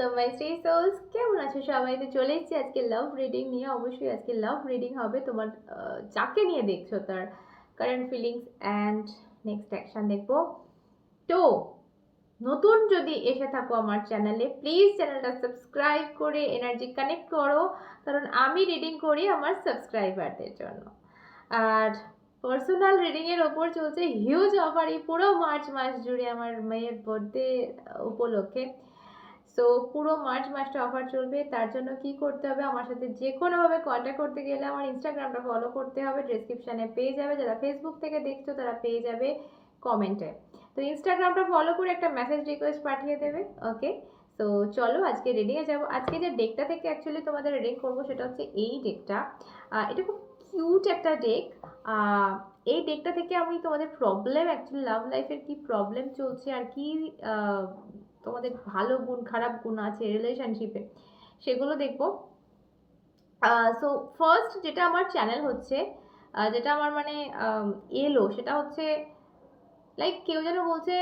Hello my three sols কেমন আছো সবাই? তো চলে এসেছি আজকে লাভ রিডিং নিয়ে। অবশ্যই আজকে লাভ রিডিং হবে। তোমার যাকে নিয়ে দেখছ তার current feelings and next action দেখব। তো, নতুন যদি এসে থাকো আমার চ্যানেলে প্লিজ চ্যানেলটা সাবস্ক্রাইব করে এনার্জি কানেক্ট করো। কারণ আমি রিডিং করি আমার সাবস্ক্রাইবারদের জন্য। আর পার্সোনাল রিডিংয়ের ওপর চলছে হিউজ অফার এই পুরো মার্চ মাস জুড়ে আমার মেয়ের বার্থডে উপলক্ষে। সো পুরো মার্চ মাসটা অফার চলবে। তার জন্য কি করতে হবে? আমার সাথে যে কোনোভাবে কন্ট্যাক্ট করতে গেলে আমার ইনস্টাগ্রামটা ফলো করতে হবে। ডিসক্রিপশানে পেয়ে যাবে। যারা ফেসবুক থেকে দেখছ, তারা পেয়ে যাবে কমেন্টে তো ইনস্টাগ্রামটা ফলো করে একটা মেসেজ রিকোয়েস্ট পাঠিয়ে দেবে। ওকে তো চলো আজকে রিডিংয়ে যাব। আজকে যে ডেকটা থেকে অ্যাকচুয়ালি তোমাদের রিডিং করব, সেটা হচ্ছে এই ডেকটা এটা খুব কিউট একটা ডেক এই ডেকটা থেকে আমি তোমাদের প্রবলেম অ্যাকচুয়ালি লাভ লাইফের কি প্রবলেম চলছে আর কি তোমাদের ভালো গুণ, খারাপ গুণ আছে রিলেশনশিপে সেগুলো দেখব। সো ফার্স্ট যেটা আমার চ্যানেল হচ্ছে যেটা আমার মানে এলো, সেটা হচ্ছে লাইক কেউ যেন বলছে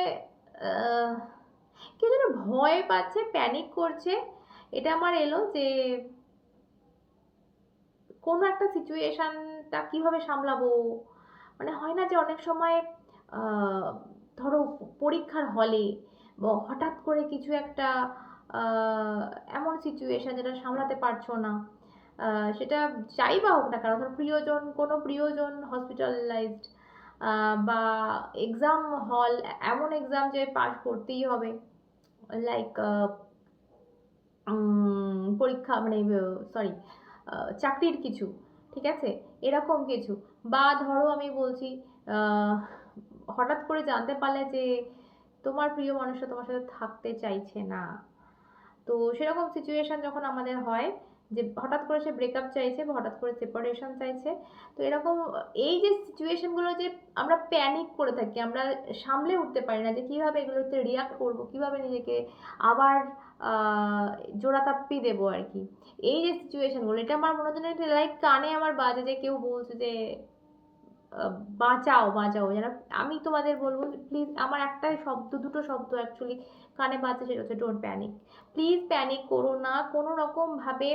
কেউ যেন ভয় পাচ্ছে প্যানিক করছে, এটা আমার এলো যে কোনো একটা সিচুয়েশানটা কীভাবে সামলাবো? মানে হয় না যে অনেক সময় ধরো পরীক্ষার হলে হঠাৎ করে কিছু একটা এমন সিচুয়েশান যেটা সামলাতে পারছ না। সেটা যাই বা হোক না কারণ ধরো প্রিয়জন, কোনো প্রিয়জন হসপিটালাইজড বা এক্সাম হল এমন এক্সাম যে পাস করতেই হবে। লাইক পরীক্ষা মানে সরি চাকরির কিছু, ঠিক আছে? এরকম কিছু। বা ধরো আমি বলছি হঠাৎ করে জানতে পারলে যে তোমার প্রিয় মানুষটা তোমার সাথে থাকতে চাইছে না। তো সেরকম সিচুয়েশন যখন আমাদের হয় যে হঠাৎ করে সে ব্রেকআপ চাইছে বা হঠাৎ করে সেপারেশন চাইছে, তো এরকম এই যে সিচুয়েশনগুলো যে আমরা প্যানিক করে থাকি, আমরা সামলে উঠতে পারি না যে কীভাবে এগুলোতে রিয়াক্ট করব, কীভাবে নিজেকে আবার জোড়াতাপ্পি দেবো আর কি। এই যে সিচুয়েশনগুলো এটা আমার মনে হচ্ছে লাইক কানে আমার বাজে যে কেউ বলছে যে বাঁচাও বাঁচাও। যেন আমি তোমাদের বলব প্লিজ আমার একটাই শব্দ, দুটো শব্দ অ্যাকচুয়ালি কানে বাজে সেটা হচ্ছে ডোন্ট প্যানিক প্লিজ প্যানিক করো না, কোনো রকমভাবে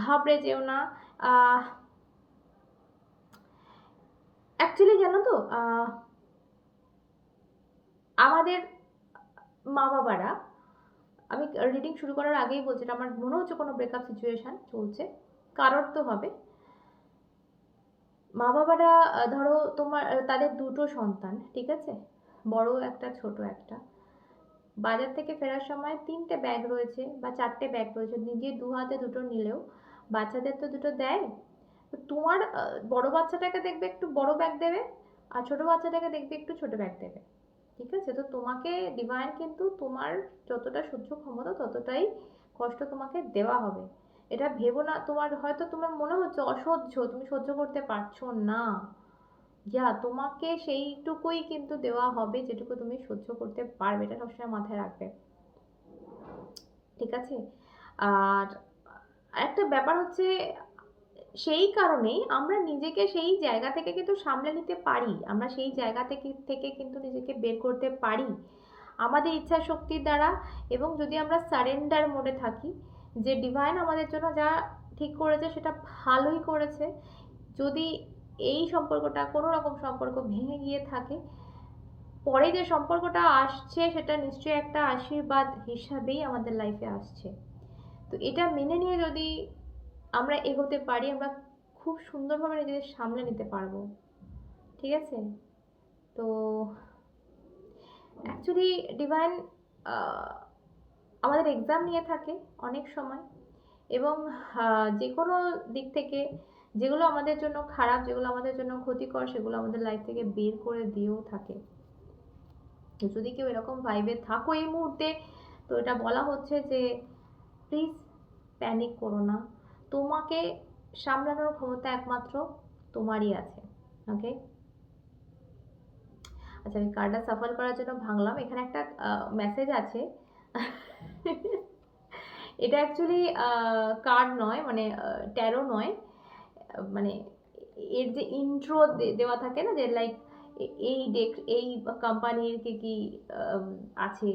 ঘাবড়ে যেও না। অ্যাকচুয়ালি জানো তো আমাদের মা বাবারা আমি রিডিং শুরু করার আগেই বলছি আমার মনে হচ্ছে কোনো ব্রেকআপ সিচুয়েশন চলছে, কারোর তো হবে। মা বাবারা ধরো তোমার তাদের দুটো সন্তান, ঠিক আছে? বড় একটা, ছোট একটা। বাজার থেকে ফেরার সময় তিনটে ব্যাগ রয়েছে বা চারটে ব্যাগ রয়েছে, নিজে দু হাতে দুটো নিলেও। বাচ্চাদের তো দুটো দেয়। তোমার বড় বাচ্চাটাকে দেখবে একটু বড় ব্যাগ দেবে আর ছোট বাচ্চাটাকে দেখবে একটু ছোট ব্যাগ দেবে। ঠিক আছে? তো তোমাকে ডিভাইন কিন্তু তোমার যতটা সহ্য ক্ষমতা, ততটাই কষ্ট তোমাকে দেওয়া হবে। এটা ভেবো না, তোমার হয়তো তোমার মনে হচ্ছে অসহ্য, তুমি সহ্য করতে পারছ না। যা তোমাকে সেইটুকুই কিন্তু দেওয়া হবে যেটুকু তুমি সহ্য করতে পারবে, এটা সবসময় মাথায় রাখবে। ঠিক আছে? আর একটা ব্যাপার হচ্ছে, সেই কারণেই আমরা নিজেকে সেই জায়গা থেকে কিন্তু সামলে নিতে পারি, আমরা সেই জায়গা থেকে থেকে কিন্তু নিজেকে বের করতে পারি। আমাদের ইচ্ছা শক্তির দ্বারা এবং যদি আমরা সারেন্ডার মোডে থাকি যে ডিভাইন আমাদের জন্য যা ঠিক করেছে, সেটা ভালোই করেছে। যদি এই সম্পর্কটা কোনো রকম সম্পর্ক ভেঙে গিয়ে থাকে, পরে যে সম্পর্কটা আসছে, সেটা নিশ্চয়ই একটা আশীর্বাদ হিসাবেই আমাদের লাইফে আসছে। তো এটা মেনে নিয়ে যদি আমরা এগোতে পারি, আমরা খুব সুন্দরভাবে নিজেদের সামলে নিতে পারব। ঠিক আছে? তো অ্যাকচুয়ালি ডিভাইন আমাদের এক্সাম নিয়ে থাকে অনেক সময় এবং যে কোনো দিক থেকে যেগুলো আমাদের জন্য খারাপ, যেগুলো আমাদের জন্য ক্ষতিকর, সেগুলো আমাদের লাইফ থেকে বের করে দিয়েও থাকে। যদি কেউ এরকম ভাইবে থাকো এই মুহূর্তে, তো এটা বলা হচ্ছে যে প্লিজ প্যানিক করো না। তোমাকে সামলানোর ক্ষমতা একমাত্র তোমারই আছে ওকে আচ্ছা আমি কার্ডটা সাফল করার জন্য ভাঙলাম। এখানে একটা মেসেজ আছে এটা অ্যাকচুয়ালি কার্ড নয় মানে ট্যারো নয়। মানে এর যে ইন্ট্রো দেওয়া থাকে না, যে লাইক এই ডেক এই কোম্পানির কি কি আছে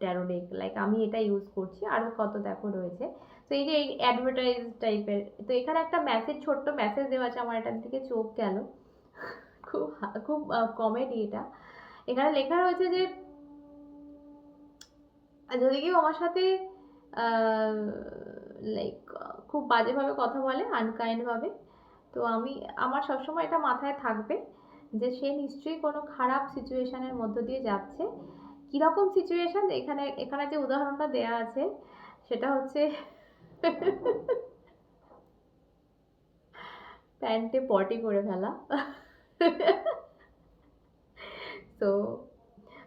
ট্যারো ডেক লাইক আমি এটা ইউজ করছি আরও কত দেখো রয়েছে। তো এই যে, এই অ্যাডভার্টাইজ টাইপের তো এখানে একটা মেসেজ ছোট্ট মেসেজ দেওয়া আছে, আমার এটার দিকে চোখ গেল। খুব খুব কমেডি এটা। এখানে লেখা রয়েছে যে যদি কেউ আমার সাথে লাইক খুব বাজেভাবে কথা বলে আনকাইন্ডভাবে তো আমি, আমার সবসময় এটা মাথায় থাকবে যে সে নিশ্চয়ই কোনো খারাপ সিচুয়েশনের মধ্য দিয়ে যাচ্ছে। কীরকম সিচুয়েশন এখানে এখানে যে উদাহরণটা দেয়া আছে, সেটা হচ্ছে প্যান্টে পটি করে ফেলা। তো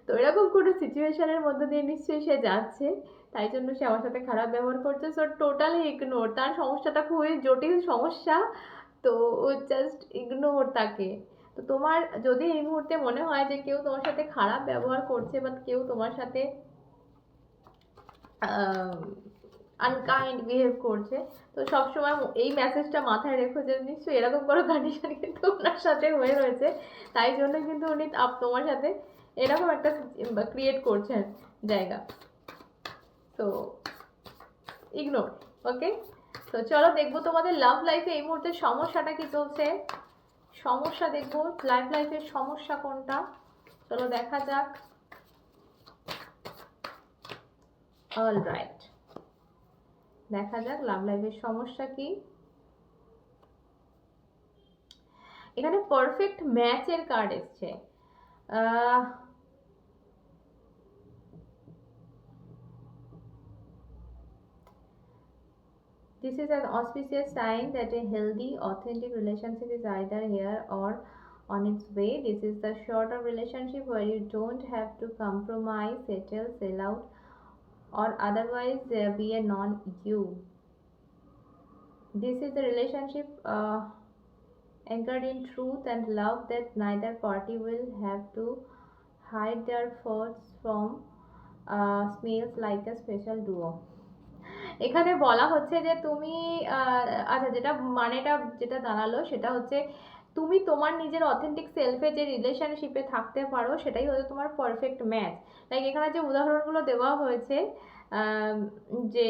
তো এরকম কোনো সিচুয়েশনের মধ্যে দিয়ে নিশ্চয়ই সে যাচ্ছে। তাই জন্য সে আমার সাথে খারাপ ব্যবহার করছে। সো টোটালি ইগনোর তার সমস্যাটা খুবই জটিল সমস্যা। তো ও জাস্ট ইগনোর তাকে। তো তোমার যদি এই মুহূর্তে মনে হয় যে কেউ তোমার সাথে খারাপ ব্যবহার করছে বা কেউ তোমার সাথে আনকাইন্ড বিহেভ করছে, তো সবসময় এই মেসেজটা মাথায় রেখো যে নিশ্চয়ই এরকম কোনো কন্ডিশন কিন্তু ওনার সাথে হয়ে রয়েছে। তাই জন্য কিন্তু উনি তোমার সাথে এরকম একটা ক্রিয়েট করছেন জায়গা। তো ইগনোর ওকে তো চলো দেখব তোমাদের লাভ লাইফে এই মুহূর্তে সমস্যাটা কি চলছে। সমস্যা দেখব লাইফ লাইফের সমস্যা কোনটা? চলো দেখা যাক। অল রাইট দেখা যাক লাভ লাইফের সমস্যা কি। এখানে পারফেক্ট ম্যাচের কার্ড এসছে। This is an auspicious sign that a healthy, authentic relationship is either here or on its way. This is the sort of relationship where you don't have to compromise, settle, sell out, or otherwise uh, be a non you. This is a relationship uh, anchored in truth and love that neither party will have to hide their faults from. Uh, smells like a special duo. এখানে বলা হচ্ছে যে তুমি আচ্ছা যেটা মানেটা যেটা দাঁড়াল সেটা হচ্ছে তুমি তোমার নিজের অথেন্টিক সেলফে যে রিলেশনশিপে থাকতে পারো সেটাই হচ্ছে তোমার পারফেক্ট ম্যাচ লাইক এখানে যে উদাহরণগুলো দেওয়া হয়েছে যে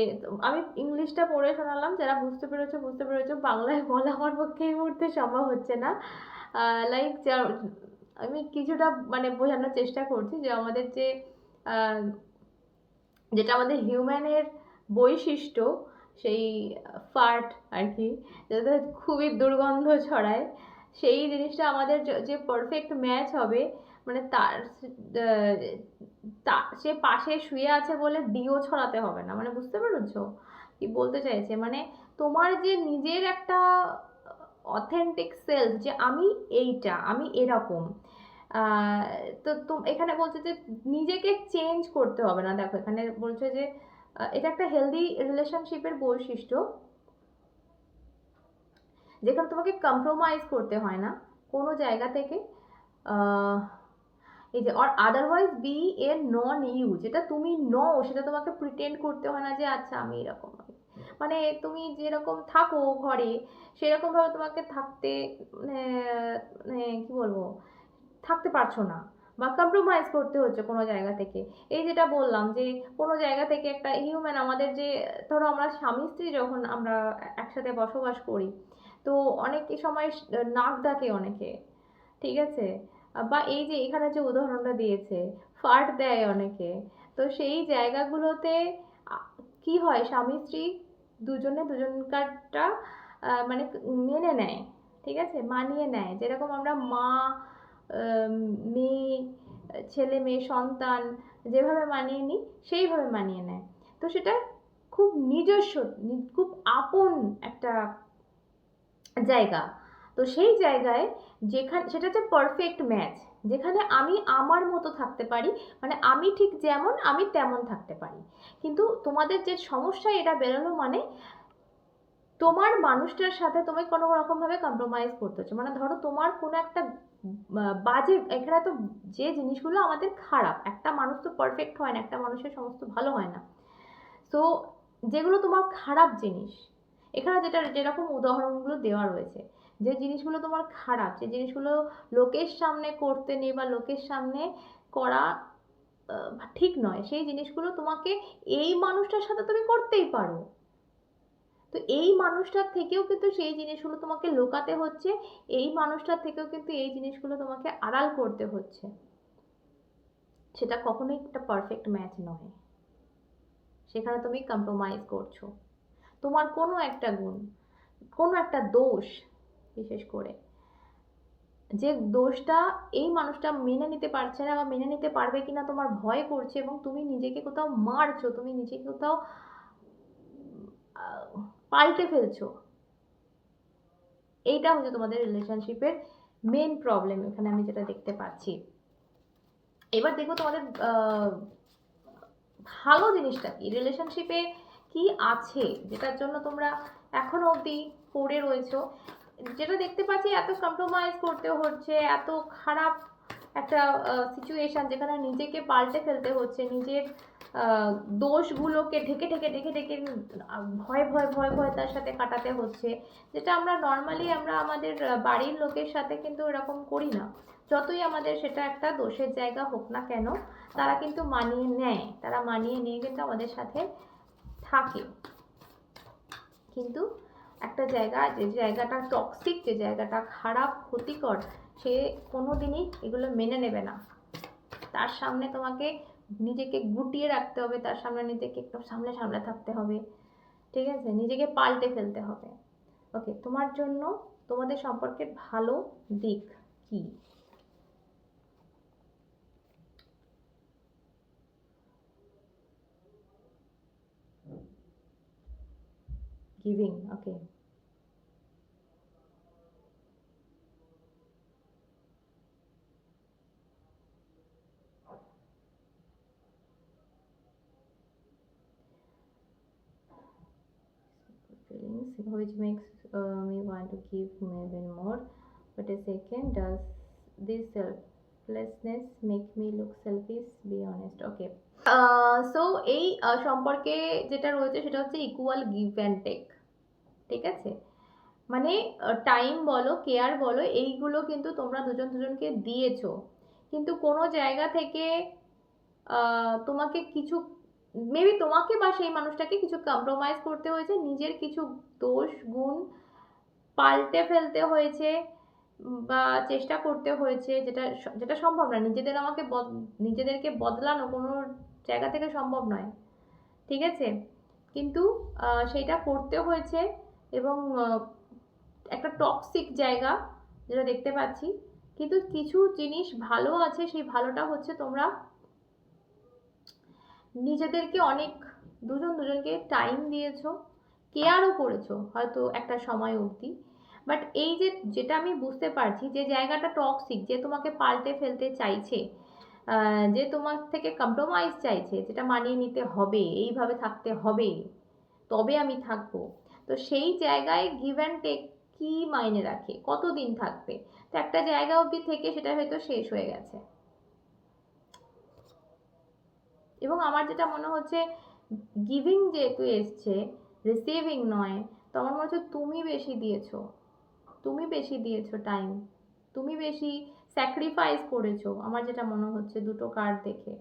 আমি ইংলিশটা পড়ে শোনালাম, যারা বুঝতে পেরেছ বুঝতে পেরেছ, বাংলায় বলা আমার পক্ষে এই মুহূর্তে সম্ভব হচ্ছে না। লাইক আমি কিছুটা মানে বোঝানোর চেষ্টা করছি যে আমাদের যে যেটা আমাদের হিউম্যানের বৈশিষ্ট্য, সেই ফার্ট আর কি যাতে খুবই দুর্গন্ধ ছড়ায়, সেই জিনিসটা আমাদের যে পারফেক্ট ম্যাচ হবে মানে তার সে পাশে শুয়ে আছে বলে ডিও ছড়াতে হবে না মানে বুঝতে পেরেছ? কি বলতে চাইছে? মানে তোমার যে নিজের একটা অথেন্টিক সেলফ যে আমি এইটা, আমি এরকম তো এখানে বলছে যে নিজেকে চেঞ্জ করতে হবে না, দেখো এখানে বলছে যে এটা একটা হেলদি রিলেশনশিপের বৈশিষ্ট্য। যেখানে তোমাকে কম্প্রোমাইজ করতে হয় না, কোনো জায়গা থেকে। এই যে or otherwise be a non you যেটা তুমি নও, সেটা তোমাকে প্রিটেন্ড করতে হয় না যে আচ্ছা আমি এরকম। মানে তুমি যেরকম থাকো ঘরে, সেরকমভাবে তোমাকে থাকতে মানে মানে কি বলব, থাকতে পারছ না। বা কম্প্রোমাইজ করতে হচ্ছে কোনো জায়গা থেকে। এই যেটা বললাম যে, কোনো জায়গা থেকে একটা হিউম্যান আমাদের যে, ধরো আমরা স্বামী স্ত্রী যখন আমরা একসাথে বসবাস করি, তো অনেক সময় নাক ডাকে অনেকে, ঠিক আছে? বা এই যে এখানে যে উদাহরণটা দিয়েছে ফাট দেয় অনেকে, তো সেই জায়গাগুলোতে কি হয়? স্বামী স্ত্রী দুজনে দুজনকারটা মানে মেনে নেয়, ঠিক আছে? মানিয়ে নেয়। যেরকম আমরা মা মেয়ে, ছেলে, মেয়ে, সন্তান যেভাবে মানিয়ে নিই, সেইভাবে মানিয়ে নেয়। তো সেটা খুব নিজস্ব খুব আপন একটা জায়গা। তো সেই জায়গায় যেখানে, সেটা হচ্ছে পারফেক্ট ম্যাচ যেখানে আমি আমার মতো থাকতে পারি মানে আমি ঠিক যেমন, আমি তেমন থাকতে পারি। কিন্তু তোমাদের যে সমস্যা, এটা বেরোনো মানে তোমার মানুষটার সাথে তুমি কোনো রকমভাবে কম্প্রোমাইজ করতে হচ্ছে মানে ধরো তোমার কোনো একটা বাজে, এখানে তো যে জিনিসগুলো আমাদের খারাপ, একটা মানুষ তো পারফেক্ট হয় না, একটা মানুষের সমস্ত ভালো হয় না। তো যেগুলো তোমার খারাপ জিনিস, এখানে যেটা, যেরকম উদাহরণগুলো দেওয়া রয়েছে, যে জিনিসগুলো তোমার খারাপ, যে জিনিসগুলো লোকের সামনে করতে নেই বা লোকের সামনে করা ঠিক নয়, সেই জিনিসগুলো তোমাকে এই মানুষটার সাথে তুমি করতেই পারো। তো এই মানুষটার থেকেও কিন্তু সেই জিনিসগুলো তোমাকে লুকাতে হচ্ছে, এই মানুষটার থেকেও কিন্তু এই জিনিসগুলো তোমাকে আড়াল করতে হচ্ছে। সেটা কখনোই একটা পারফেক্ট ম্যাচ নয়। সেখানে তুমি কম্প্রোমাইজ করছ। তোমার কোনো একটা গুণ, কোনো একটা দোষ, বিশেষ করে, যে দোষটা এই মানুষটা মেনে নিতে পারছে না বা মেনে নিতে পারবে কিনা তোমার ভয় করছে এবং তুমি নিজেকে কোথাও মারছো, তুমি নিজেকে কোথাও পাল্টে ফেলছো। এইটা হচ্ছে তোমাদের রিলেশনশিপের মেন প্রবলেম এখানে আমি যেটা দেখতে পাচ্ছি। এবার দেখো তোমাদের ভালো জিনিসটা কি? রিলেশনশিপে কি আছে? যেটার জন্য তোমরা এখনও অবধি পড়ে রয়েছো। যেটা দেখতে পাচ্ছি, এত কম্প্রোমাইজ করতে হচ্ছে, এত খারাপ একটা সিচুয়েশন যেখানে নিজেকে পাল্টে ফেলতে হচ্ছে, নিজের দোষগুলোকে ঢেকে ঢেকে ঢেকে ঢেকে ভয় ভয় ভয় ভয় তার সাথে কাটাতে হচ্ছে, যেটা আমরা নর্মালি আমরা আমাদের বাড়ির লোকের সাথে কিন্তু এরকম করি না। যতই আমাদের সেটা একটা দোষের জায়গা হোক না কেন, তারা কিন্তু মানিয়ে নেয়, তারা মানিয়ে নিয়ে কিন্তু আমাদের সাথে থাকে। কিন্তু একটা জায়গা, যে জায়গাটা টক্সিক যে জায়গাটা খারাপ, ক্ষতিকর সে কোনো দিনই এগুলো মেনে নেবে না। তার সামনে তোমাকে নিজেকে গুটিয়ে রাখতে হবে, তার সামনে নিজেকে একটু সামলে সামলে থাকতে হবে, ঠিক আছে? নিজেকে পাল্টে ফেলতে হবে। ওকে তোমার জন্য তোমাদের সম্পর্কের ভালো দিক কি? Giving okay feelings which makes uh, me want to give even more but a second does this selflessness make me look selfish be honest okay so এই সম্পর্কে যেটা রয়েছে সেটা হচ্ছে ইকুয়াল গিভ অ্যান্ড টেক ঠিক আছে মানে টাইম বলো কেয়ার বলো এইগুলো কিন্তু তোমরা দুজন দুজনকে দিয়েছ কিন্তু কোনো জায়গা থেকে তোমাকে কিছু মেবি তোমাকে বা সেই মানুষটাকে কিছু কম্প্রোমাইজ করতে হয়েছে, নিজের কিছু দোষ, গুণ পাল্টে ফেলতে হয়েছে বা চেষ্টা করতে হয়েছে, যেটা যেটা সম্ভব না। নিজেদের আমাকে নিজেদেরকে বদলানো কোনো জায়গা থেকে সম্ভব নয়। ঠিক আছে? কিন্তু সেইটা করতে হয়েছে এবং একটা টক্সিক জায়গা যেটা দেখতে পাচ্ছি। কিন্তু কিছু জিনিস ভালো আছে, সেই ভালোটা হচ্ছে তোমরা নিজেদেরকে অনেক, দুজন দুজনকে টাইম দিয়েছ কেয়ারও করেছ, হয়তো একটা সময় অবধি। বাট এই যে, যেটা আমি বুঝতে পারছি যে জায়গাটা টক্সিক যে তোমাকে পাল্টে ফেলতে চাইছে যে তোমার থেকে কম্প্রোমাইজ চাইছে, যেটা মানিয়ে নিতে হবে, এইভাবে থাকতে হবে, তবে আমি থাকব। তো সেই জায়গায় গিভ অ্যান্ড টেক কি মাইনে রাখে? কতদিন থাকবে? তো একটা জায়গা অবধি থেকে সেটা হয়তো শেষ হয়ে গেছে। এবং আমার যেটা মনে হচ্ছে গিভিং যেহেতু এসছে রিসিভিং নয়, তো আমার মনে হচ্ছে তুমি বেশি দিয়েছ। তুমি বেশি দিয়েছ টাইম তুমি বেশি স্যাক্রিফাইস করেছ, আমার যেটা মনে হচ্ছে দুটো কার্ড দেখে।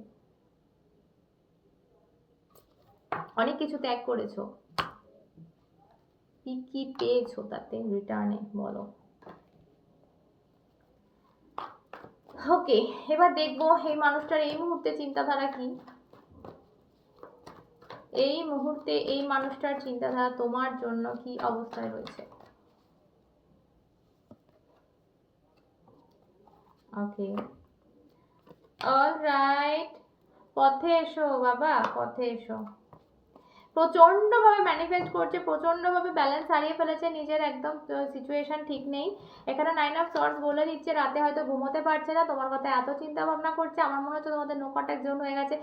অনেক কিছু ত্যাগ করেছ। কি কি পেয়েছ তাতে রিটার্নে বলো। ওকে এবার দেখব এই মানুষটার এই মুহূর্তে চিন্তাধারা কি। এই মুহূর্তে এই মানুষটার চিন্তাধারা তোমার জন্য কি অবস্থায় রয়েছে? ওকে অল রাইট পথে এসো বাবা, পথে এসো। প্রচণ্ডভাবে ম্যানিফেস্ট করছে, প্রচণ্ডভাবে ব্যালেন্স হারিয়ে ফেলেছে, নিজের একদম সিচুয়েশন ঠিক নেই। এখানে নাইন অফ সর্স বলে দিচ্ছে, রাতে হয়তো ঘুমোতে পারছে না, তোমার কথা এত চিন্তা ভাবনা করছে, আমার মনে হচ্ছে তোমাদের নো জোন হয়ে গেছে।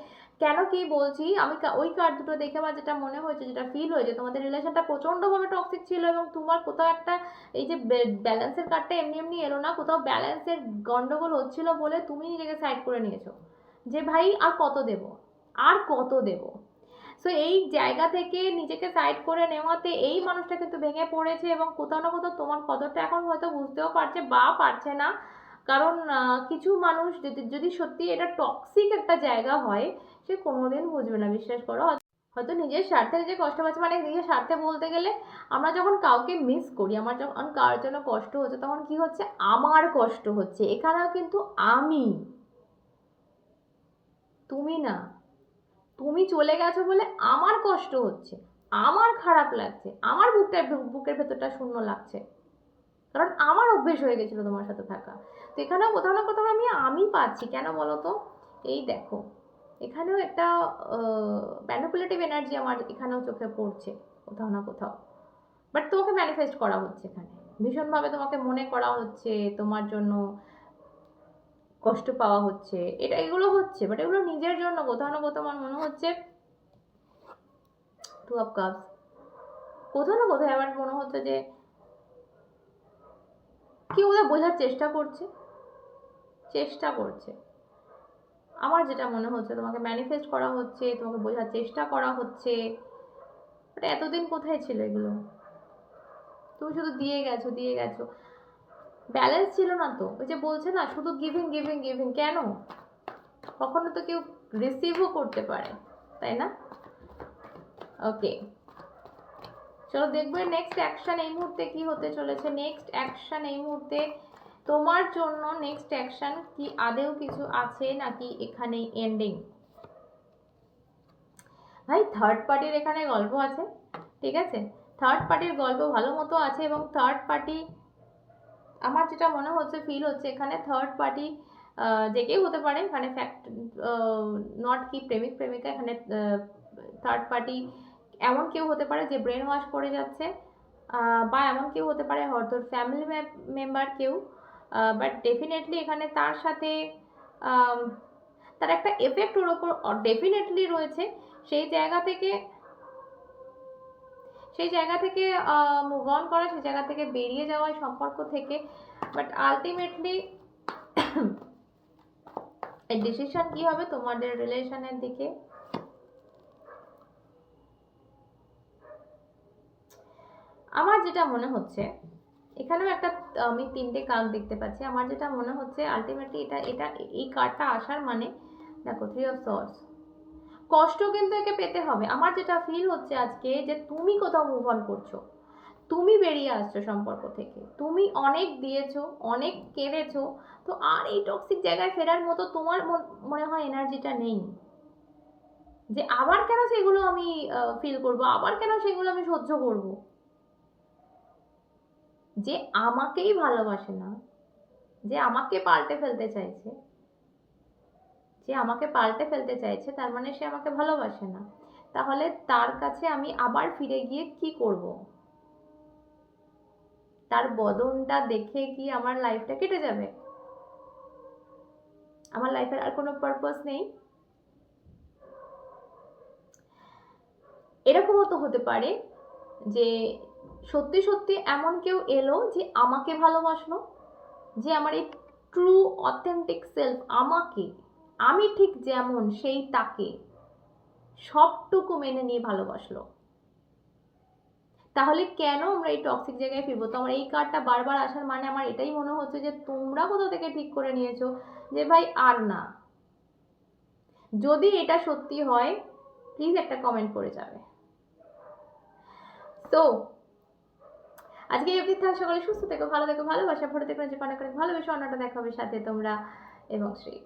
কেন কি বলছি, আমি ওই কার্ড দুটো দেখে আমার যেটা মনে হয়েছে, যেটা ফিল হয়েছে, তোমাদের রিলেশনটা প্রচণ্ডভাবে টক্সিক ছিল এবং তোমার কোথাও একটা এই যে ব্যালেন্সের কার্ডটা এমনি এমনি এলো না, কোথাও ব্যালেন্সের গন্ডগোল হচ্ছিল বলে তুমি নিজেকে সাইড করে নিয়েছো। যে ভাই, আর কত দেব? আর কত দেব? সো এই জায়গা থেকে নিজেকে সাইড করে নেওয়াতে এই মানুষটা কিন্তু ভেঙে পড়েছে এবং কোথাও না কোথাও তোমার কদরটা এখন হয়তো বুঝতেও পারছে বা পারছে না। কারণ কিছু মানুষ যদি যদি সত্যি এটা টক্সিক একটা জায়গা হয়, সে কোনোদিন বুঝবে না, বিশ্বাস করো। হয়তো নিজের স্বার্থে যে কষ্ট পাচ্ছে মানে নিজের স্বার্থে বলতে গেলে আমরা যখন কাউকে মিস করি, আমার যখন কার জন্য কষ্ট হচ্ছে, তখন কি হচ্ছে? আমার কষ্ট হচ্ছে, এখানেও কিন্তু আমি। তুমি না। তুমি চলে গেছো বলে আমার কষ্ট হচ্ছে, আমার খারাপ লাগছে, আমার বুকটা, বুকের ভেতরটা শূন্য লাগছে। কারণ আমার অভ্যেস হয়ে গেছিল তোমার সাথে থাকা। তো এখানেও কোথাও না কোথাও আমি আমি পাচ্ছি। কেন বলো তো? এই দেখো, এখানেও একটা ম্যানিপুলেটিভ এনার্জি আমার এখানেও চোখে পড়ছে, কোথাও না কোথাও। বাট তোমাকে ম্যানিফেস্ট করা হচ্ছে এখানে। ভীষণভাবে তোমাকে মনে করা হচ্ছে, তোমার জন্য কষ্ট পাওয়া হচ্ছে, এটা এগুলো হচ্ছে বাট এগুলো নিজের জন্য, কোথাও না কোথাও আমার মনে হচ্ছে টু অফ কাপস কোথাও না কোথাও আমার মনে হচ্ছে যে কেউ ওদের বোঝার চেষ্টা করছে চেষ্টা করছে। আমার যেটা মনে হচ্ছে, তোমাকে ম্যানিফেস্ট করা হচ্ছে, তোমাকে বোঝার চেষ্টা করা হচ্ছে এতদিন কোথায় ছিল এগুলো? তুমি শুধু দিয়ে গেছো দিয়ে গেছো। ব্যালেন্স ছিল না তো। ওই যে বলছে না, শুধু গিভিং গিভিং গিভিং কেন? কখনো তো কেউ রিসিভও করতে পারে, তাই না? ওকে চলো দেখবে নেক্সট অ্যাকশন এই মুহূর্তে কি হতে চলেছে। নেক্সট অ্যাকশন এই মুহূর্তে তোমার জন্য নেক্সট অ্যাকশন কি আদেও কিছু আছে নাকি এখানে এন্ডিং ভাই থার্ড পার্টির এখানে গল্প আছে, ঠিক আছে? থার্ড পার্টির গল্প ভালো মতো আছে এবং থার্ড পার্টি আমার যেটা মনে হচ্ছে ফিল হচ্ছে এখানে থার্ড পার্টি যে কেউ হতে পারে এখানে ফ্যাক্ট নট কি প্রেমিক, প্রেমিকা এখানে থার্ড পার্টি এমন কেউ হতে পারে যে ব্রেন ওয়াশ করে যাচ্ছে বা এমন কেউ হতে পারে হয়তো ফ্যামিলি মেম্বার কেউ বাট ডেফিনেটলি এখানে তার সাথে তার একটা এফেক্ট ওর ওপর ডেফিনেটলি রয়েছে, সেই জায়গা থেকে সেই জায়গা থেকে মুভ অন করা, সেই জায়গা থেকে বেরিয়ে যাওয়া সম্পর্ক থেকে। বাট আলটিমেটলি ডিসিশন কি হবে তোমাদের রিলেশনের দিকে? আমার যেটা মনে হচ্ছে, এখানেও একটা, আমি তিনটে কার্ড দেখতে পাচ্ছি। আমার যেটা মনে হচ্ছে আলটিমেটলি এটা এটা, এই কার্ডটা আসার মানে দেখো থ্রি অফ সর্স কষ্ট কিন্তু একে পেতে হবে। আমার যেটা ফিল হচ্ছে আজকে যে তুমি কোথাও মুভ অন করছ। তুমি বেরিয়ে আসছো সম্পর্ক থেকে। তুমি অনেক দিয়েছ, অনেক কেঁদেছো তো আর এই টক্সিক জায়গায় ফেরার মতো তোমার মন- মনে হয় এনার্জিটা নেই। যে আবার কেন সেগুলো আমি ফিল করব? আবার কেন সেগুলো আমি সহ্য করব? যে আমাকেই ভালোবাসে না, যে আমাকে পাল্টে ফেলতে চাইছে যে আমাকে পাল্টে ফেলতে চাইছে, তার মানে সে আমাকে ভালোবাসে না। তাহলে তার কাছে আমি আবার ফিরে গিয়ে কি করব? তার বদনটা দেখে কি আমার লাইফটা কেটে যাবে? আমার লাইফের আর কোনো পারপাস নেই? এরকমও তো হতে পারে যে সত্যি সত্যি এমন কেউ এলো যে আমাকে ভালোবাসলো, যে আমার এই ট্রু অথেন্টিক সেলফ আমাকে আমি ঠিক যেমন সেই তাকে সবটুকু মেনে নিয়ে ভালোবাসলো। তাহলে কেন আমরা এই টক্সিক জায়গায় ফিরবো? তো আমার এই কার্ডটা বারবার আসার মানে আমার এটাই মনে হচ্ছে যে তোমরা কোথা থেকে ঠিক করে নিয়েছো যে ভাই আর না। যদি এটা সত্যি হয় প্লিজ একটা কমেন্ট করে যাবে। তো আজকে এই অবধি থাক সকালে, সুস্থ থেকো, ভালো থেকো, ভালোবাসা, ভরে থেকো, যে অনেক অনেক ভালোবেসে। অন্যটা দেখা হবে সাথে তোমরা এবং শ্রী।